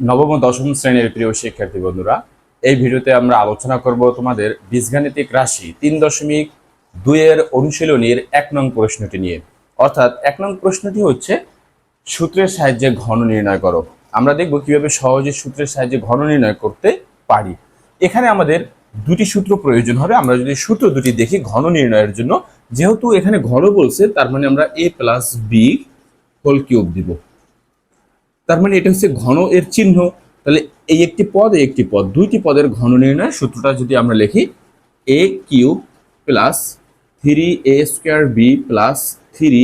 নবম দশম শ্রেণির প্রিয় শিক্ষার্থী বন্ধুরা, এই ভিডিওতে আমরা আলোচনা করব তোমাদের বীজগাণিতিক রাশি তিন দশমিক দুইয়ের অনুশীলনীর এক নং প্রশ্নটি নিয়ে। অর্থাৎ এক নং প্রশ্নটি হচ্ছে, সূত্রের সাহায্যে ঘন নির্ণয় করো। আমরা দেখব কীভাবে সহজে সূত্রের সাহায্যে ঘন নির্ণয় করতে পারি। এখানে আমাদের দুটি সূত্র প্রয়োজন হবে, আমরা যদি সূত্র দুটি দেখি ঘন নির্ণয়ের জন্য। যেহেতু এখানে ঘন বলছে, তার মানে আমরা A plus B whole cube দিব। তার মানে এটা হচ্ছে ঘন এর চিহ্ন। তাহলে এই একটি পদ, এই একটি পদ, দুইটি পদের ঘন নির্ণয় সূত্রটা যদি আমরা লিখি A cube plus three A square B plus three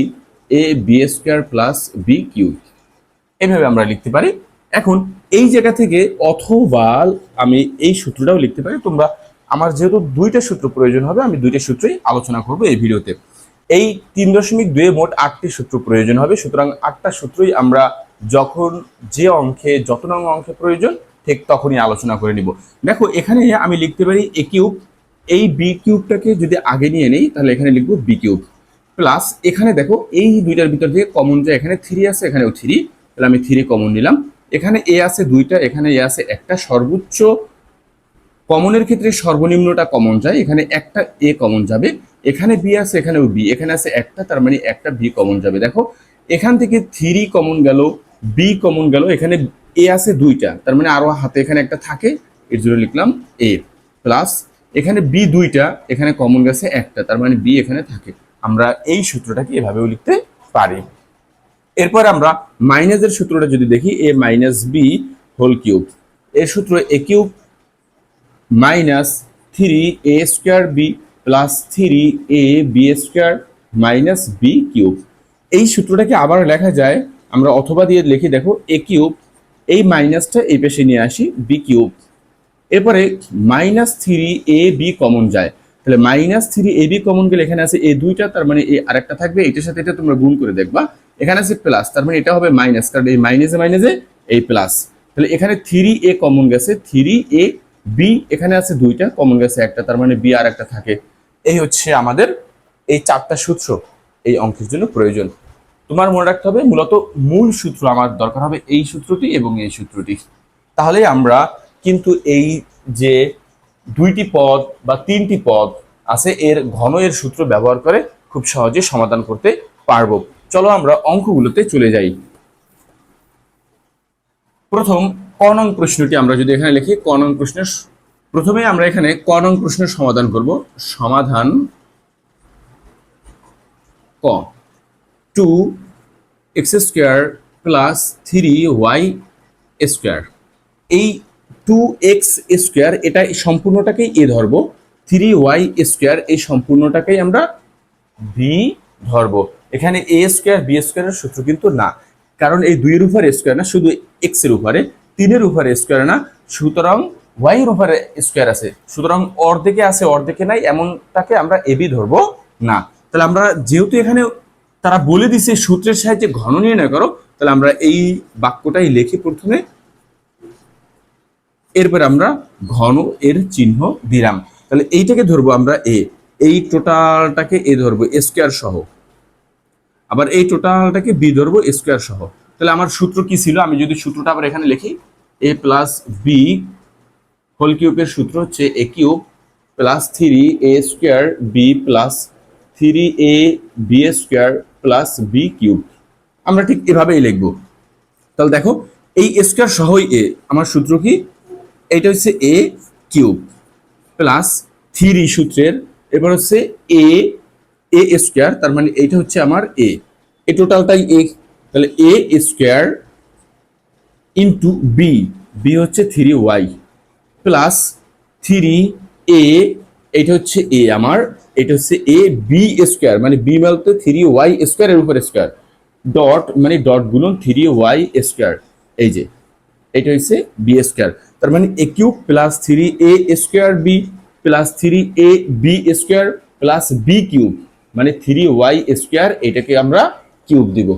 A B square plus B cube এভাবে আমরা লিখতে পারি। এখন এই জায়গা থেকে অথবা আমি এই সূত্রটাও লিখতে পারি। তোমরা, আমার যেহেতু দুইটা সূত্র প্রয়োজন হবে, আমি দুইটা সূত্রই আলোচনা করব এই ভিডিওতে। এই তিন দশমিক দুয়ে মোট আটটি সূত্র প্রয়োজন হবে, সুতরাং আটটা সূত্রই আমরা যখন যে অঙ্কে যত নং অঙ্কে প্রয়োজন, ঠিক তখনই আলোচনা করে নিব। দেখো, এখানে আমি লিখতে পারি এ কিউব এই বি কিউবটাকে যদি আগে নিয়ে নেই, তাহলে এখানে লিখব বি কিউব প্লাস এখানে দেখো, এই দুইটার ভিতর থেকে কমন যায় এখানে থ্রি আছে, এখানেও থ্রি তাহলে আমি থ্রি কমন নিলাম। এখানে এ আছে দুইটা, এখানে এ আছে একটা। সর্বোচ্চ কমনের ক্ষেত্রে সর্বনিম্নটা কমন যায়। এখানে একটা এ কমন যাবে। এখানে বি আছে, এখানেও বি এখানে আছে একটা, তার মানে একটা বি কমন যাবে। দেখো, এখান থেকে থ্রি কমন গেল। বি কমন গেল, এখানে এ আছে দুইটা। তার মানে আরও হাতে এখানে একটা থাকে, এর জন্য লিখলাম এ প্লাস এখানে বি দুইটা, এখানে কমন গেছে একটা, তার মানে বি এখানে থাকে। আমরা এই সূত্রটাকে এভাবেও লিখতে পারি। এরপর আমরা মাইনাসের সূত্রটা যদি দেখি A minus B whole cube এর সূত্র A cube minus three A square B plus three A B square minus B cube এই সূত্রটাকে আবার লেখা যায় আমরা অথবা দিয়ে লিখি, দেখো এ কিউব এই মাইনাসটা এই পেশে নিয়ে আসি বি কিউব এরপরে minus three A B common যায়। তাহলে minus three A B common গেলে এখানে আছে এ দুইটা, তার মানে এ আরেকটা থাকবে এটার সাথে এটা তোমরা গুণ করে দেখবা। এখানে আছে প্লাস তার মানে এটা হবে মাইনাস কারণ এই মাইনাসে মাইনাসে এই প্লাস তাহলে এখানে থ্রি এ কমন গেছে থ্রি এ বি এখানে আছে দুইটা কমন গেছে একটা, তার মানে বি আর একটা থাকে। এই হচ্ছে আমাদের এই চারটা সূত্র, এই অঙ্কের জন্য প্রয়োজন। তোমার মনে রাখতে হবে, মূলত মূল সূত্র আমার দরকার হবে এই সূত্রটি এবং এই সূত্রটি। তাহলে আমরা কিন্তু এই যে দুইটি পদ বা তিনটি পদ আছে, এর ঘন এর সূত্র ব্যবহার করে খুব সহজে সমাধান করতে পারব। চলো আমরা অঙ্কগুলোতে চলে যাই। প্রথম ক নং প্রশ্নটি আমরা যদি এখানে লিখি ক নং প্রশ্নের প্রথমে আমরা এখানে ক নং প্রশ্নের সমাধান করব। সমাধান ক। Two X square plus three Y square এই টু এক্স স্কোয়ার এটা সম্পূর্ণটাকেই এ ধরবো। থ্রি ওয়াই স্কোয়ার এই সম্পূর্ণটাকেই আমরা বি ধরবো। এখানে এ স্কোয়ার বি স্কোয়ারের সূত্র কিন্তু না। কারণ এই দুইয়ের উপরে স্কোয়ার না, শুধু এক্সের উপরে। তিনের উপরে স্কোয়ার না, সুতরাং ওয়াই এর উপরে স্কোয়ার আছে। সুতরাং অর্ধেকে আছে, অর্ধেকে নাই, এমনটাকে আমরা এবি ধরবো না। তাহলে আমরা যেহেতু এখানে তারা বলে দিছে সূত্রের সাহায্যে ঘন নির্ণয় করো। তাহলে আমরা এই বাক্যটাই লিখি প্রথমে এরপর আমরা ঘন এর চিহ্ন দিলাম। তাহলে এইটাকে ধরবো আমরা এ, এই টোটালটাকে এ ধরবো স্কোয়ার সহ। আবার এই টোটালটাকে বি ধরবো স্কোয়ার সহ। তাহলে আমার সূত্র কি ছিল? আমি যদি সূত্রটা আবার এখানে লিখি, এ প্লাস বি হোল কিউবের সূত্র হচ্ছে A cube plus three A square B plus three A B square plus B cube আমরা ঠিক এভাবেই লিখব। তাহলে দেখো, এই স্কোয়ার সহই এ আমার সূত্র কি? এটা হচ্ছে এ কিউব প্লাস থ্রি সূত্রের। এবার হচ্ছে এ এ স্কোয়ার তার মানে এইটা হচ্ছে আমার এ এই টোটালটাই এ তাহলে A square into B B হচ্ছে three Y plus three A এটা হচ্ছে এ আমার এটা হচ্ছে এ বি স্কোয়ার মানে বি বলতে থ্রি ওয়াই স্কোয়ারের উপর স্কোয়ার ডট মানে ডট গুণন থ্রি ওয়াই স্কোয়ার এই যে, এটা হচ্ছে বি স্কোয়ার তার মানে A cube plus three A square B plus three A B square plus B cube মানে থ্রি ওয়াই স্কোয়ার এটাকে আমরা কিউব দিব।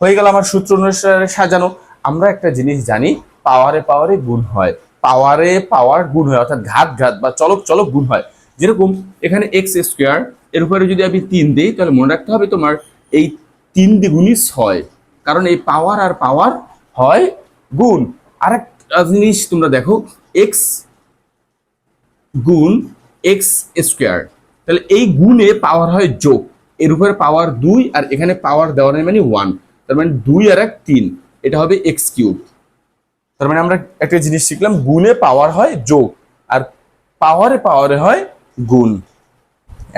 হয়ে গেল আমার সূত্র অনুসারে সাজানো। আমরা একটা জিনিস জানি পাওয়ারে পাওয়ারে গুণ হয়। পাওয়ারে পাওয়ার গুণ হয়, অর্থাৎ ঘাত ঘাত বা চলক চলক গুণ হয়। যেরকম এখানে এক্স স্কোয়ার এর উপরে যদি আমি তিন দিই, তাহলে মনে রাখতে হবে তোমার এই তিন দ্বিগুণই ছয়। কারণ এই পাওয়ার আর পাওয়ার হয় গুণ। আরেক জিনিস তোমরা দেখো এক্স গুণ এক্স স্কোয়ার তাহলে এই গুণে পাওয়ার হয় যোগ। এর উপরে পাওয়ার দুই আর এখানে পাওয়ার দেওয়ার মানে ওয়ান তার মানে দুই আর এক তিন। এটা হবে এক্স কিউব তার মানে আমরা একটা জিনিস শিখলাম, গুণে পাওয়ার হয় যোগ। আর পাওয়ারে পাওয়ারে হয় গুণ।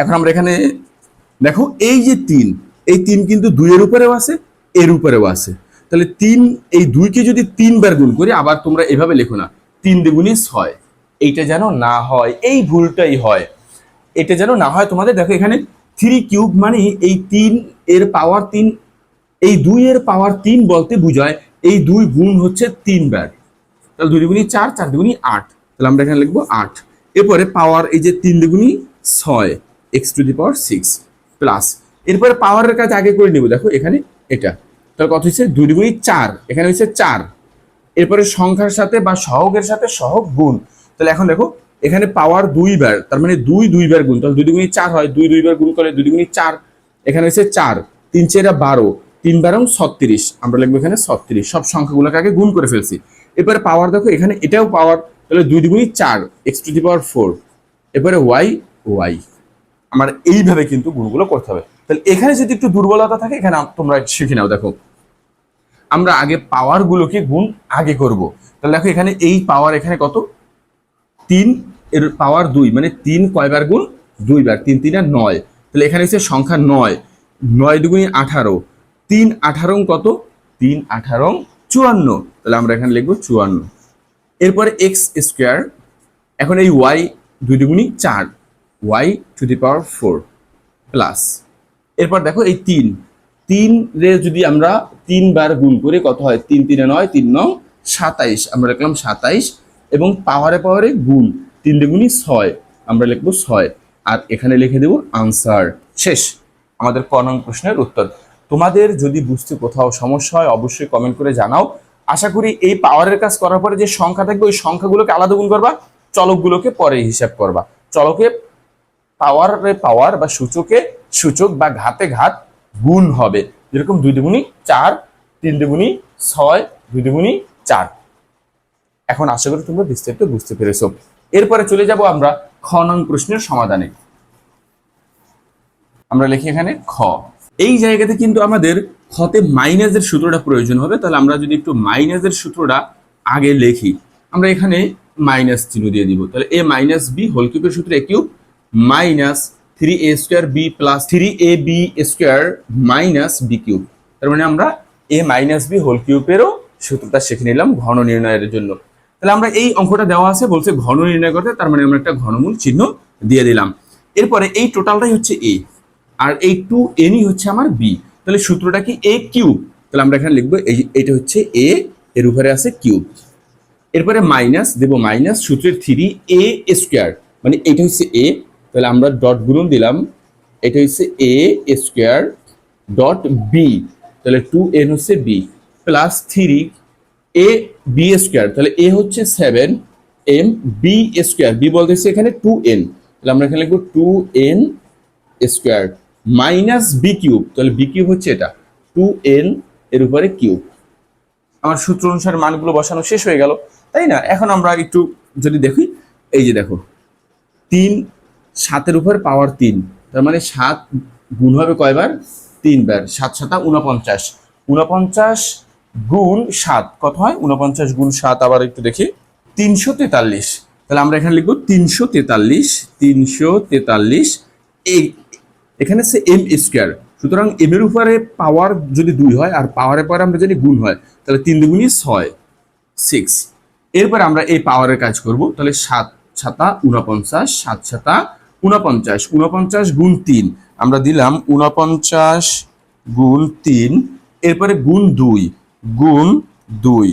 এখন আমরা এখানে দেখো, এই যে তিন, এই তিন কিন্তু দুইয়ের উপরেও আছে, এর উপরেও আছে। তাহলে তিন, এই দুইকে যদি তিনবার গুণ করি, আবার তোমরা এভাবে লেখো না, তিন দ্বিগুণই ছয়। এইটা যেন না হয়, এই ভুলটাই হয়। এটা যেন না হয়, তোমাদের দেখো এখানে থ্রি কিউব মানে এই তিন এর পাওয়ার তিন, এই দুই এর পাওয়ার তিন বলতে বোঝায় এই দুই গুণ হচ্ছে তিনবার। তাহলে দুই দুগুণী চার চার দুগুণী আট। তাহলে আমরা এখানে লিখব আট। এরপরে পাওয়ার এই যে তিন দুগুণী ছয় X to the power six plus এরপরে পাওয়ারের কাজ আগে করে নিব, দেখো এখানে এটা। তাহলে কত হচ্ছে দুই দুগুণী চার, এখানে হচ্ছে চার। এরপরে সংখ্যার সাথে বা সহগের সাথে সহগ গুণ। তাহলে এখন দেখো, এখানে পাওয়ার দুইবার তার মানে দুই দুইবার গুণ। তাহলে দুই দুগুণী চার হয়, দুই দুইবার গুণ করলে দুই দুগুণী চার। এখানে হচ্ছে চার, তিন চেরা বারো, তিন বারং ছত্রিশ। আমরা লিখব এখানে ছত্রিশ। সব সংখ্যাগুলোকে আগে গুণ করে ফেলছি। এরপরে পাওয়ার দেখো, এখানে এটাও পাওয়ার তাহলে দুই দুগুণী চার X to the power four এরপরে ওয়াই ওয়াই আমার এইভাবে কিন্তু গুণগুলো করতে হবে। তাহলে এখানে যদি একটু দুর্বলতা থাকে, এখানে তোমরা শিখে নাও, দেখো। আমরা আগে পাওয়ার গুলোকে গুণ আগে করব। তাহলে দেখো এখানে এই পাওয়ার এখানে কত? তিন, এর পাওয়ার দুই মানে তিন কয়বার গুণ? দুইবার, তিন তিন আর নয়। তাহলে এখানে হচ্ছে সংখ্যা নয়। নয় দুগুণী আঠারো। তিন আঠারো কত? তিন আঠারো চুয়ান্ন। তাহলে আমরা এখানে লিখব চুয়ান্ন। এরপরে এক্স স্কোয়ার এখন এই ওয়াই দুই দুগুণী চার Y to the power four plus এরপর দেখো এই তিন তিন রে যদি আমরা তিনবার গুণ করে, কত হয়? তিন তিনে নয়, তিন নং সাতাইশ, আমরা লিখলাম সাতাইশ, এবং পাওয়ারে পাওয়ারে গুণ, তিন দুগুণী ছয়, আমরা লিখব ছয়। আর এখানে লিখে দেব আনসার শেষ। আমাদের ক নং প্রশ্নের উত্তর। তোমাদের যদি বুঝতে কোথাও সমস্যা হয়, অবশ্যই কমেন্ট করে জানাও। আশা করি এই পাওয়ারের কাজ করার পরে যে সংখ্যা থাকবে, ওই সংখ্যাগুলোকে আলাদা গুণ করবা, চলকগুলোকে পরে হিসাব করবা। চলকে পাওয়ারে পাওয়ার বা সূচকে সূচক বা ঘাতে ঘাত গুণ হবে। যেরকম দুই দুগুণী চার, তিন দুগুণী ছয়, দুই দুগুণী চার। এখন আশা করি তোমরা বিস্তারিত বুঝতে পেরেছ। এরপরে চলে যাব আমরা খ নং প্রশ্নের সমাধানে। আমরা লিখি এখানে খ। এই জায়গাতে কিন্তু আমাদের খতে মাইনাসের সূত্রটা প্রয়োজন হবে। তাহলে আমরা যদি একটু মাইনাসের সূত্রটা আগে লিখি, আমরা এখানে মাইনাস চিহ্ন দিয়ে দিব। তাহলে এ মাইনাস বি হোল কিউবের সূত্র A cube minus three A square B plus three A B square minus B cube তার মানে আমরা এ মাইনাস বি হোল কিউবেরও সূত্রটা শিখে নিলাম ঘন নির্ণয়ের জন্য। তাহলে আমরা এই অঙ্কটা দেওয়া আছে, বলছে ঘন নির্ণয় করতে, তার মানে আমরা একটা ঘনমূল চিহ্ন দিয়ে দিলাম। এরপরে এই টোটালটাই হচ্ছে এ আর এই টু এনই হচ্ছে আমার বি তাহলে সূত্রটা কি এ কিউব তাহলে আমরা এখানে লিখব, এই এটা হচ্ছে এ এর উপরে আছে কিউব এরপরে মাইনাস দেব মাইনাস সূত্রের থ্রি এ স্কোয়ার মানে এটা হচ্ছে এ তাহলে আমরা ডট গুণন দিলাম, এটা হচ্ছে এ স্কোয়ার ডট বি তাহলে টু এন হচ্ছে B plus three A B square তাহলে এ হচ্ছে seven M B square B বলতেছে এখানে টু এন তাহলে আমরা এখানে লিখব two N square minus B cube, তাহলে বি কিউব হচ্ছে এটা। টু এন এর উপরে কিউব। আমার সূত্র অনুসারে মানগুলো বসানো শেষ হয়ে গেল, তাই না? এখন আমরা একটু যদি দেখি, এই যে দেখো, তিন সাতের উপর পাওয়ার তিন, তার মানে সাত গুণ হবে কয়বার? তিনবার। সাত সাতা উনপঞ্চাশ উনপঞ্চাশ গুণ সাত, কত হয়? উনপঞ্চাশ গুণ সাত আবার একটু দেখি, তিনশো তেতাল্লিশ। তাহলে আমরা এখানে লিখব তিনশো তেতাল্লিশ তিনশো তেতাল্লিশ এখানে সে এম স্কোয়ার সুতরাং এম এর উপরে পাওয়ার যদি দুই হয়, আর পাওয়ারের পরে আমরা যদি গুণ হয়, তাহলে তিন দুগুণই ছয় সিক্স এরপরে আমরা এই পাওয়ারের কাজ করব, তাহলে সাত ছাতা উনপঞ্চাশ সাত ছাতা উনপঞ্চাশ উনপঞ্চাশ গুণ তিন, আমরা দিলাম উনপঞ্চাশ গুণ তিন, এরপরে গুণ দুই গুণ দুই।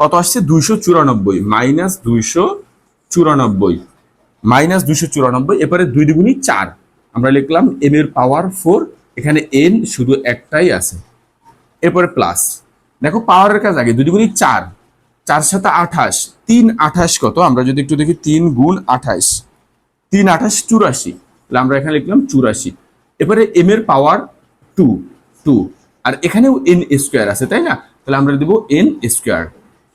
কত আসছে? দুইশো চুরানব্বই মাইনাস দুইশো চুরানব্বই মাইনাস দুইশো চুরানব্বই, এরপরে দুই দুগুণই চার। আমরা লিখলাম এম এর পাওয়ার ফোর এখানে এন শুধু একটাই আছে। এরপরে প্লাস দেখো পাওয়ারের কাজ আগে, দুই দুগুণই চার চার সাথে আঠাশ, তিন আঠাশ কত? আমরা যদি একটু দেখি তিন গুণ আঠাশ, তিন আঠাশ চুরাশি, তাহলে আমরা এখানে লিখলাম চুরাশি। এবারে এম এর পাওয়ার টু টু আর এখানেও এন স্কোয়ার আছে, তাই না? তাহলে আমরা দেবো এন স্কোয়ার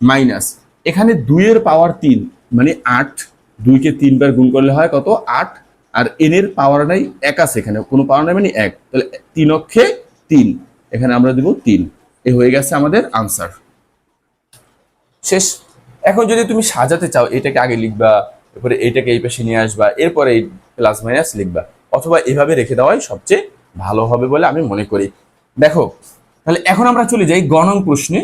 মাইনাস এখানে দুইয়ের পাওয়ার তিন মানে আট, দুইকে তিনবার গুণ করলে হয় কত? আট আর এন এর পাওয়ার নাই, এক আছে এখানে। কোনো পাওয়ার নাই মানে এক। তাহলে তিন অক্ষে তিন। এখানে আমরা দেব তিন। এ হয়ে গেছে আমাদের আনসার শেষ। এখন যদি তুমি সাজাতে চাও, এটাকে আগে লিখবা, এরপরে এইটাকে এই পাশে নিয়ে আসবা, এরপরে এই প্লাস মাইনাস লিখবা। অথবা এভাবে রেখে দেওয়াই সবচেয়ে ভালো হবে বলে আমি মনে করি। দেখো, তাহলে এখন আমরা চলে যাই গণং প্রশ্নে।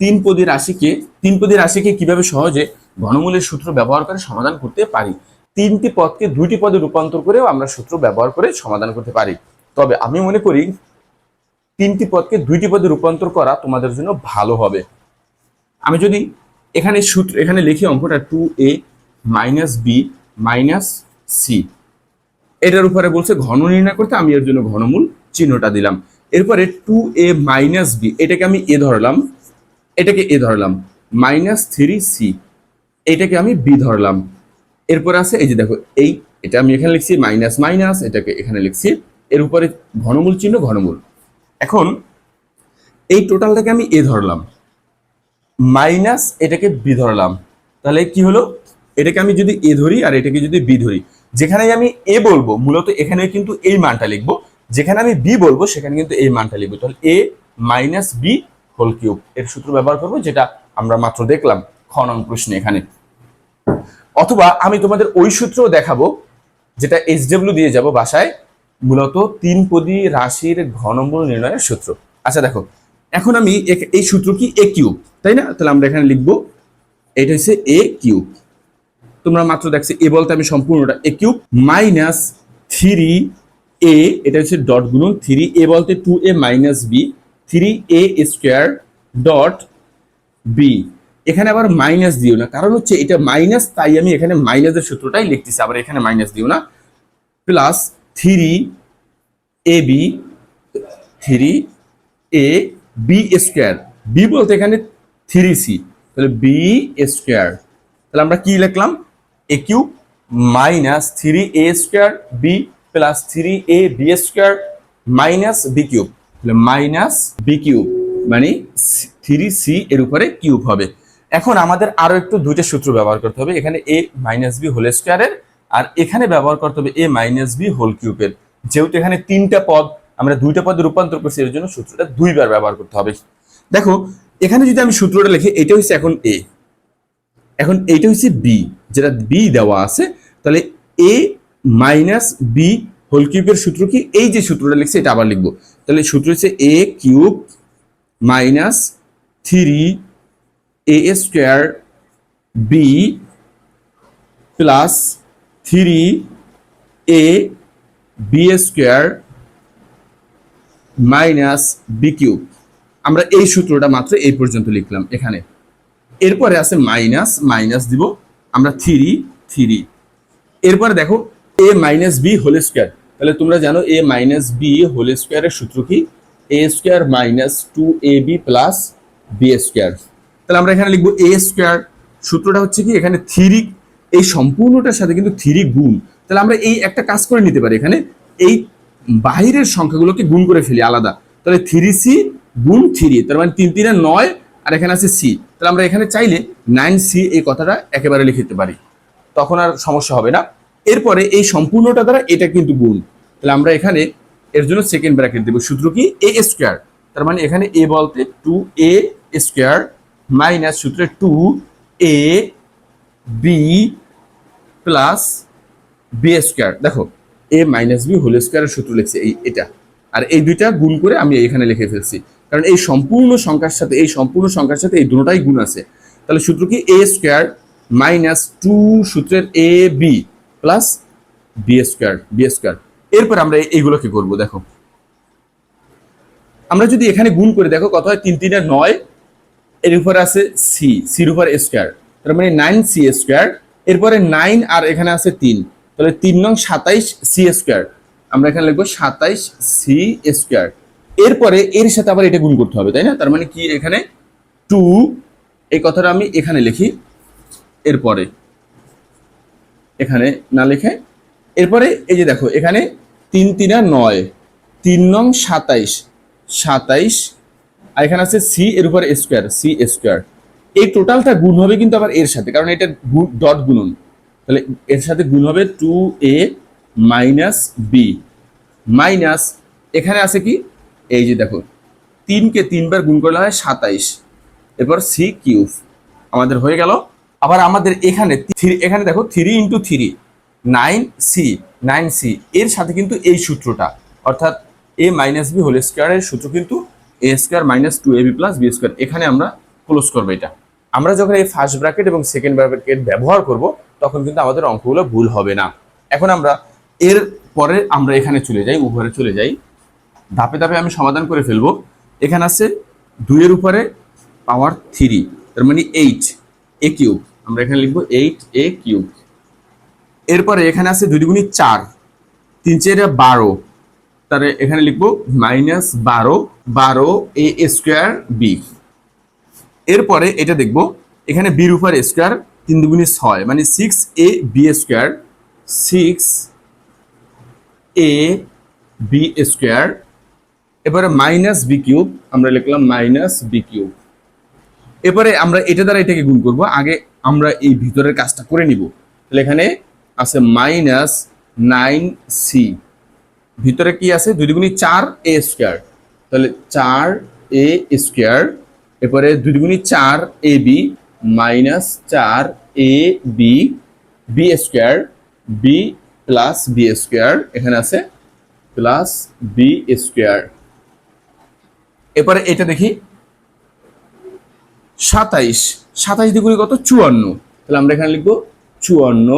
তিন পদী রাশিকে, তিন পদী রাশিকে কীভাবে সহজে ঘনমূলের সূত্র ব্যবহার করে সমাধান করতে পারি? তিনটি পদকে দুইটি পদে রূপান্তর করেও আমরা সূত্র ব্যবহার করে সমাধান করতে পারি। তবে আমি মনে করি, তিনটি পদকে দুইটি পদে রূপান্তর করা তোমাদের জন্য ভালো হবে। আমি যদি এখানে সূত্র, এখানে লিখি অঙ্কটা two A minus B minus C এটার উপরে বলছে ঘন নির্ণয় করতে আমি এর জন্য ঘনমূল চিহ্নটা দিলাম। এরপরে টু এ মাইনাস বি এটাকে আমি এ ধরলাম। এটাকে এ ধরলাম। মাইনাস থ্রি সি এটাকে আমি বি ধরলাম। এরপরে আছে, এই যে দেখো, এই, এটা আমি এখানে লিখছি মাইনাস মাইনাস এটাকে এখানে লিখছি, এর উপরে ঘনমূল চিহ্ন, ঘনমূল। এখন, এই টোটালটাকে আমি এ ধরলাম মাইনাস এটাকে বি ধরলাম, তাহলে কি হলো? এটাকে আমি যদি এ ধরি আর এটাকে যদি বি ধরি, যেখানে আমি এ বলব, মূলত এখানে কিন্তু এই মানটা লিখব, যেখানে আমি বি বলব, সেখানে কিন্তু এই মানটা লিখব, তাহলে A minus B whole cube এর সূত্র ব্যবহার করব, যেটা আমরা মাত্র দেখলাম খ নং প্রশ্নে এখানে। অথবা আমি তোমাদের ওই সূত্রও দেখাবো, যেটা এইচডব্লিউ দিয়ে যাব বাসায়, মূলত তিন পদী রাশির ঘনমূল নির্ণয়ের সূত্র। আচ্ছা দেখো, এখন আমি এই সূত্র কি এ কিউব তাই না? তাহলে আমরা এখানে লিখব, এটা হচ্ছে এ কিউব তোমরা মাত্র দেখছ, এ বলতে আমি সম্পূর্ণটা A cube minus three A এটা হচ্ছে ডট গুণন থ্রি এ বলতে two A minus B three A square dot B এখানে আবার মাইনাস দিও না। কারণ হচ্ছে এটা মাইনাস তাই আমি এখানে মাইনাসের সূত্রটাই লিখতেছি, আবার এখানে মাইনাস দিও না। Plus three A B three A B square B বলতে এখানে থ্রি সি তাহলে বি স্কোয়ার তাহলে আমরা কি লিখলাম? A cube minus three A square B plus three A B square minus B cube তাহলে মাইনাস বি কিউব মানে three C এর উপরে কিউব হবে। এখন আমাদের আরও একটু দুইটা সূত্র ব্যবহার করতে হবে। এখানে এ মাইনাস বি হোল স্কোয়ারের আর এখানে ব্যবহার করতে হবে এ মাইনাস বি হোল কিউবের যেহেতু এখানে তিনটা পদ, আমরা দুইটা পদে রূপান্তর করছি, এর জন্য সূত্রটা দুইবার ব্যবহার করতে হবে। দেখো, এখানে যদি আমি সূত্রটা লিখি, এটা হচ্ছে এখন এ এখন এইটা হচ্ছে বি যেটা বি দেওয়া আছে, তাহলে এ মাইনাস বি হোল কিউবের সূত্র কি? এই যে সূত্রটা লিখছে, এটা আবার লিখব। তাহলে সূত্র হচ্ছে A cube minus three A square B plus three A B square minus B cube আমরা এই সূত্রটা মাত্র এই পর্যন্ত লিখলাম এখানে। এরপরে আছে মাইনাস মাইনাস দিব। আমরা থ্রি থ্রি এরপরে দেখো A minus B whole square তাহলে তোমরা জানো এ মাইনাস বি হোল স্কোয়ারের সূত্র কি? A square minus two A B plus B square তাহলে আমরা এখানে লিখব এ স্কোয়ার সূত্রটা হচ্ছে কি এখানে থ্রি এই সম্পূর্ণটার সাথে কিন্তু থ্রি গুণ। তাহলে আমরা এই একটা কাজ করে নিতে পারি এখানে, এই বাহিরের সংখ্যাগুলোকে গুণ করে ফেলি আলাদা। তাহলে থ্রি সি গুণ থ্রি তার মানে তিন, তিনে নয়, আর এখানে আছে সি তাহলে আমরা এখানে চাইলে নাইন সি এই কথাটা একেবারে লিখে দিতে পারি। তখন আর সমস্যা হবে না। এরপরে এই সম্পূর্ণটা দ্বারা এটা কিন্তু গুণ। তাহলে আমরা এখানে এর জন্য সেকেন্ড ব্র্যাকেট দেবো। সূত্র কি? এ স্কোয়ার তার মানে এখানে এ বলতে টু এ স্কোয়ার মাইনাস সূত্রে two A B plus B square. দেখো, এ মাইনাস বি হোল স্কোয়ারের সূত্র লিখছে এই, এটা। আর এই দুইটা গুণ করে আমি এখানে লিখে ফেলছি। কারণ এই সম্পূর্ণ সংখ্যার সাথে, এই সম্পূর্ণ সংখ্যার সাথে এই দুটোটাই গুণ আছে। তাহলে সূত্র কি? এ স্কোয়ার মাইনাস টু সূত্রের A B plus B square B square. এরপর আমরা এই- এইগুলো কি করব, দেখো। আমরা যদি এখানে গুণ করে, দেখো কত হয়? তিন তিনের নয়। এর উপরে আছে সি সির উপর স্কোয়ার তার মানে নাইন সি স্কোয়ার এরপরে নাইন আর এখানে আছে তিন। তাহলে তিন নং সাতাইশ সি স্কোয়ার আমরা এখানে লিখব সাতাইশ সি স্কোয়ার এরপরে এর সাথে আবার এটা গুণ করতে হবে, তাই না? তার মানে কি এখানে? টু এই কথাটা আমি এখানে লিখি। এরপরে এখানে না লিখে। এরপরে এই যে দেখো, এখানে তিন, তিনা নয়। তিন নং সাতাইশ। সাতাইশ আর এখানে আছে সি এর উপর স্কোয়ার সি স্কোয়ার এই টোটালটা গুণ হবে কিন্তু আবার এর সাথে, কারণ এটা ডট গুণন। তাহলে এর সাথে গুণ হবে two A minus B minus এখানে আছে কি? এই যে দেখো, তিনকে তিনবার গুণ করলে হয় সাতাইশ। এরপর সি কিউব আমাদের হয়ে গেল। আবার আমাদের এখানে এখানে দেখো three into three nine C nine C এর সাথে কিন্তু এই সূত্রটা, অর্থাৎ এ মাইনাস বি হোল স্কোয়ারের সূত্র কিন্তু A square minus two A B plus B square এখানে আমরা ক্লোজ করব এটা। আমরা যখন এই ফার্স্ট ব্র্যাকেট এবং সেকেন্ড ব্র্যাকেট ব্যবহার করব, তখন কিন্তু আমাদের অঙ্কগুলো ভুল হবে না। এখন আমরা এর পরে আমরা এখানে চলে যাই, উপরে চলে যাই। ধাপে ধাপে আমি সমাধান করে ফেলব। এখানে আছে দুইয়ের উপরে পাওয়ার থ্রি তার মানে এইট এ কিউব আমরা এখানে লিখব এইট এ কিউব এরপরে এখানে আছে দুই দুগুণি চার, তিন চারে বারো তাহলে এখানে লিখব মাইনাস বারো বারো এ স্কোয়ার বি এরপরে এটা দেখব, এখানে বির উপর স্কোয়ার তিন দুগুণি ছয় মানে six A B square six A B square এবারে মাইনাস বি কিউব আমরা লিখলাম মাইনাস বি কিউব এবারে আমরা এটা দ্বারা এটাকে গুণ করব, আগে আমরা এই ভিতরের কাজটা করে নিব। তাহলে এখানে আছে মাইনাস নাইন সি ভিতরে কি আছে? দুই দুগুণি চার এ স্কোয়ার। তাহলে চার এ স্কোয়ার, এরপরে দুই দুগুণি চার এ বি মাইনাস চার A B B square, B plus B square, এখানে আছে প্লাস বি স্কোয়ার। এরপরে এটা দেখি, সাতাইশ। সাতাইশ দ্বিগুণে কত? চুয়ান্ন। তাহলে আমরা এখানে লিখব চুয়ান্ন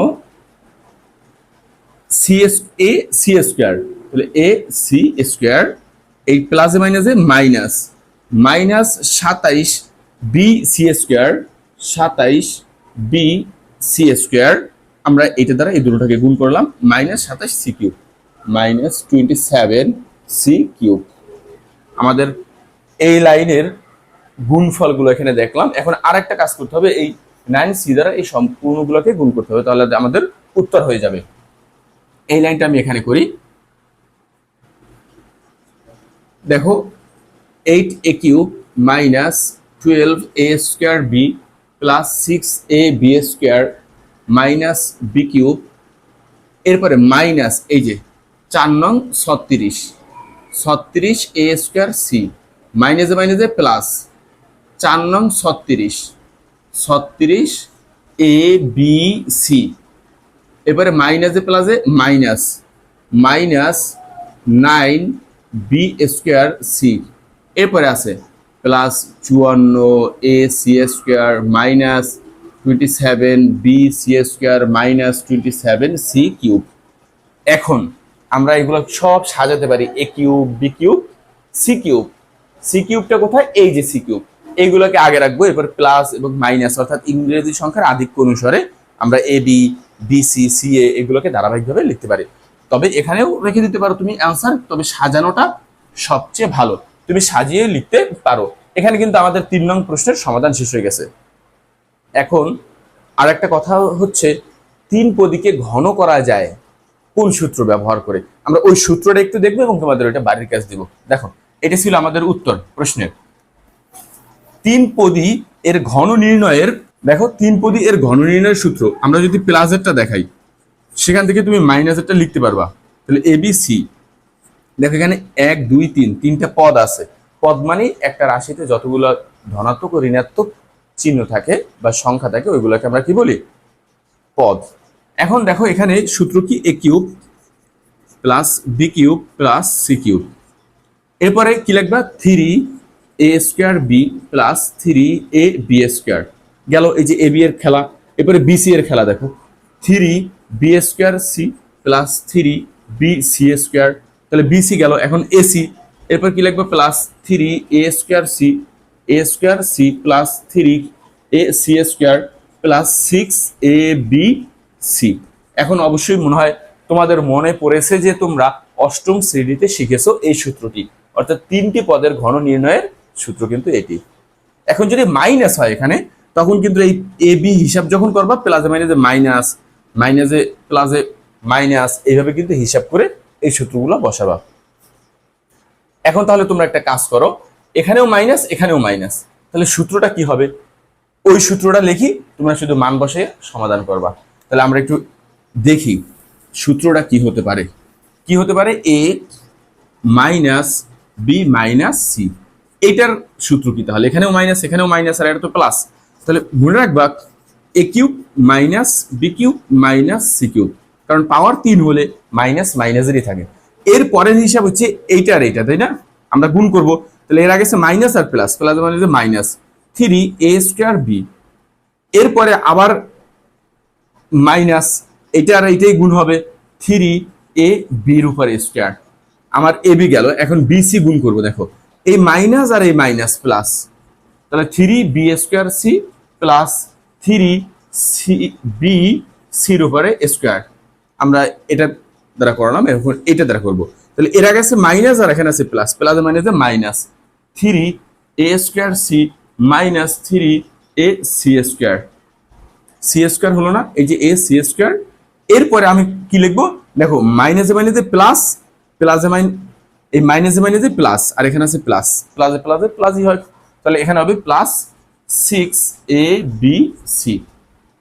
C S, A C square. তাহলে এ, সি, স্কোয়ার, এই প্লাসে মাইনাসে মাইনাস। মাইনাস সাতাইশ বি, সি স্কোয়ার, সাতাইশ বি, সি স্কোয়ার। আমরা এটা দ্বারা এই দুটোটাকে গুণ করলাম, মাইনাস সাতাইশ C cube, minus twenty seven C cube. আমাদের এই লাইনের গুণফলগুলো এখানে দেখলাম। এখন আরেকটা কাজ করতে হবে, এই নাইন সি দ্বারা এই সম্পূর্ণগুলোকে গুণ করতে হবে, তাহলে আমাদের উত্তর হয়ে যাবে। এই লাইনটা আমি এখানে করি। দেখো eight a cube minus twelve a square b plus six a b square minus b cube এরপরে মাইনাস এই যে চার নং ছত্রিশ ছত্রিশ এ স্কোয়ার সি মাইনাসে মাইনাসে প্লাস চার নং ছত্রিশ ছত্রিশ এ বি সি এবারে মাইনাসে প্লাসে minus minus nine b square c এরপরে আছে প্লাস চুয়ান্ন a c square minus twenty seven b c square minus twenty seven c cube এখন আমরা এগুলো সব সাজাতে পারি a cube b cube c cube c কিউবটা কোথায়? এই যে সি কিউব এইগুলোকে আগে রাখব, এরপর প্লাস এবং মাইনাস অর্থাৎ ইংরেজি সংখ্যার আধিক্য অনুসারে আমরা a b b c c a এগুলোকে ধারাবাহিকভাবে লিখতে পারি। তবে এখানেও রেখে দিতে পারো তুমি অ্যান্সার তবে সাজানোটা সবচেয়ে ভালো। তুমি সাজিয়ে লিখতে পারো। এখানে কিন্তু আমাদের তিন নং প্রশ্নের সমাধান শেষ হয়ে গেছে। এখন আর একটা কথা হচ্ছে, তিন পদীকে ঘন করা যায় কোন সূত্র ব্যবহার করে? আমরা ওই সূত্রটা একটু দেখব এবং তোমাদের ওইটা বাড়ির কাজ দিব। দেখো, এটা ছিল আমাদের উত্তর প্রশ্নের। তিন পদী এর ঘন নির্ণয়ের, দেখো, তিন পদী এর ঘন নির্ণয়ের সূত্র। আমরা যদি প্লাসেরটা দেখাই সেখান থেকে তুমি মাইনাসেরটা লিখতে পারবা। তাহলে এ বি সি দেখো এখানে এক, দুই, তিন, তিনটা পদ আছে। পদ মানে একটা রাশিতে যতগুলো ধনাত্মক ও ঋণাত্মক চিহ্ন থাকে বা সংখ্যা থাকে, ওইগুলোকে আমরা কি বলি? পদ। এখন দেখো এখানে সূত্র কি? A cube plus b cube plus c cube এরপরে কি লিখবা? Three a square b plus three a b square গেল এই যে এ বি এর খেলা। এরপরে বিসি এর খেলা দেখো। Three b square c plus three b c square. তাহলে বিসি গেল, এখন এসি এরপর কি লিখব? Plus three a square c, a square c plus three a c square plus six a b c. এখন অবশ্যই মনে হয় তোমাদের মনে পড়েছে যে তোমরা অষ্টম শ্রেণীতে শিখেছো এই সূত্রটি। অর্থাৎ তিনটি পদের ঘন নির্ণয়ের সূত্র কিন্তু এটি। এখন যদি মাইনাস হয় এখানে, তখন কিন্তু এই এ বি হিসাব যখন করবা প্লাসে মাইনাসে মাইনাস মাইনাসে প্লাসে মাইনাস, এইভাবে কিন্তু হিসাব করে এই সূত্রগুলো বসাবা। এখন তাহলে তোমরা একটা কাজ করো, এখানেও মাইনাস এখানেও মাইনাস। তাহলে সূত্রটা কি হবে? ওই সূত্রটা লিখি, তোমরা শুধু মান বসে সমাধান করবা। তাহলে আমরা একটু দেখি সূত্রটা কি হতে পারে। কি হতে পারে? A minus b minus c. এটার সূত্র কি তাহলে? এখানেও মাইনাস এখানেও মাইনাস, আর এটা তো প্লাস। তাহলে মনে রাখবা a cube minus b cube minus c cube কারণ পাওয়ার তিন হলে মাইনাস মাইনাসেরই থাকে। এর পরের হিসাব হচ্ছে এইটা আর এইটা, তাই না? আমরা গুণ করব। তাহলে এর আগে মাইনাস আর প্লাস প্লাস মানে minus three a square b এরপরে আবার মাইনাস এটা আর এইটাই গুণ হবে থ্রি এ বির উপর স্কোয়ার আমার এ বি গেল, এখন বিসি গুণ করব, দেখো। এই মাইনাস আর এই মাইনাস প্লাস তাহলে three b square c plus three c, b, সির উপরে স্কোয়ার। আমরা এটা দ্বারা করালাম এখন এটা দ্বারা করব। তাহলে এর আগে আছে মাইনাস আর এখানে আছে প্লাস প্লাস মাইনাসে minus three a square c minus three a c square. C square হলো না, এই যে এ, সি স্কোয়ার। এরপরে আমি কি লিখব? দেখো মাইনাসে মাইনাসে প্লাস প্লাসে মাইন এই মাইনাসে মাইনাসে প্লাস আর এখানে আছে প্লাস প্লাসে প্লাসে প্লাসই হয়। তাহলে এখানে হবে plus six a b c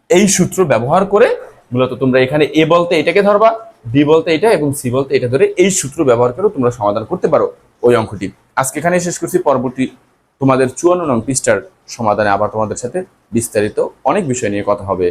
এই সূত্র ব্যবহার করে মূলত তোমরা এখানে এ বলতে এটাকে ধরবা, বি বলতে এটা এবং সি বলতে এটা ধরে এই সূত্র ব্যবহার করে তোমরা সমাধান করতে পারো ওই অঙ্কটি। আজকে এখানে শেষ করছি, পরবর্তী তোমাদের চুয়ান্ন নং পৃষ্ঠার সমাধানে আবার তোমাদের সাথে বিস্তারিত অনেক বিষয় নিয়ে কথা হবে।